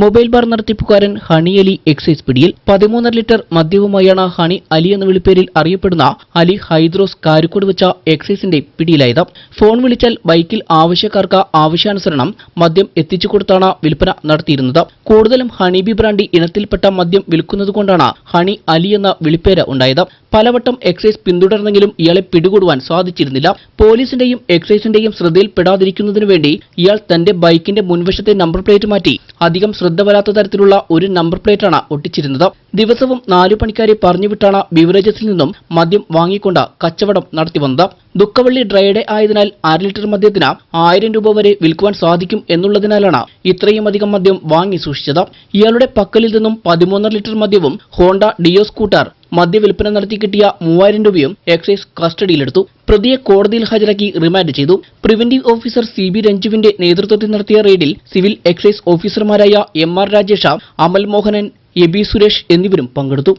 Mobile bar നടത്തിപ്പുകാരൻ Honey Ali excise പിടിയിൽ പതിമൂന്നര ലിറ്റർ മദ്യവുമായാണ് ഹണി അലി എന്ന വിളിപ്പേരിൽ അറിയപ്പെടുന്ന അലി ഹൈദ്രോസ് കാരിക്കോട് വെച്ച എക്സൈസിന്റെ പിടിയിലായത്. ഫോൺ വിളിച്ചാൽ ബൈക്കിൽ ആവശ്യക്കാർക്ക് ആവശ്യാനുസരണം മദ്യം എത്തിച്ചു കൊടുത്താണ് വിൽപ്പന നടത്തിയിരുന്നത്. കൂടുതലും ഹണിബി ബ്രാൻഡി ഇനത്തിൽപ്പെട്ട മദ്യം വിൽക്കുന്നതുകൊണ്ടാണ് ഹണി അലി എന്ന വിളിപ്പേര് ഉണ്ടായത്. പലവട്ടം എക്സൈസ് പിന്തുടർന്നെങ്കിലും ഇയാളെ പിടികൂടുവാൻ സാധിച്ചിരുന്നില്ല. പോലീസിന്റെയും എക്സൈസിന്റെയും ശ്രദ്ധയിൽപ്പെടാതിരിക്കുന്നതിനു വേണ്ടി ഇയാൾ തന്റെ ബൈക്കിന്റെ മുൻവശത്തെ നമ്പർ പ്ലേറ്റ് മാറ്റി അധികം വരാത്ത തരത്തിലുള്ള ഒരു നമ്പർ പ്ലേറ്റാണ് ഒട്ടിച്ചിരുന്നത്. ദിവസവും നാലു പണിക്കാരെ പറഞ്ഞുവിട്ടാണ് ബിവറേജസിൽ നിന്നും മദ്യം വാങ്ങിക്കൊണ്ട് കച്ചവടം നടത്തിവന്നത് ദുഃഖവള്ളി ഡ്രൈഡേ ആയതിനാൽ അര ലിറ്റർ മദ്യത്തിന് ആയിരം രൂപ വരെ വിൽക്കുവാൻ സാധിക്കും എന്നുള്ളതിനാലാണ് ഇത്രയും അധികം മദ്യം വാങ്ങി സൂക്ഷിച്ചത്. ഇയാളുടെ പക്കലിൽ നിന്നും പതിമൂന്നര ലിറ്റർ മദ്യവും ഹോണ്ട ഡിയോ സ്കൂട്ടർ മദ്യവിൽപ്പന നടത്തി കിട്ടിയ മൂവായിരം രൂപയും എക്സൈസ് കസ്റ്റഡിയിലെടുത്തു. പ്രതിയെ കോടതിയിൽ ഹാജരാക്കി റിമാൻഡ് ചെയ്തു. പ്രിവന്റീവ് ഓഫീസർ സി ബി രഞ്ജുവിന്റെ നേതൃത്വത്തിൽ നടത്തിയ റെയ്ഡിൽ സിവിൽ എക്സൈസ് ഓഫീസർമാരായ M R Rajesh Amal Mohanan A B Suresh എന്നിവരും പങ്കെടുത്തു.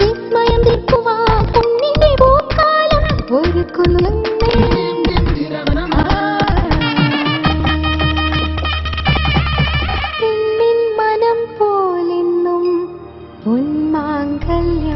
വിസ്മയം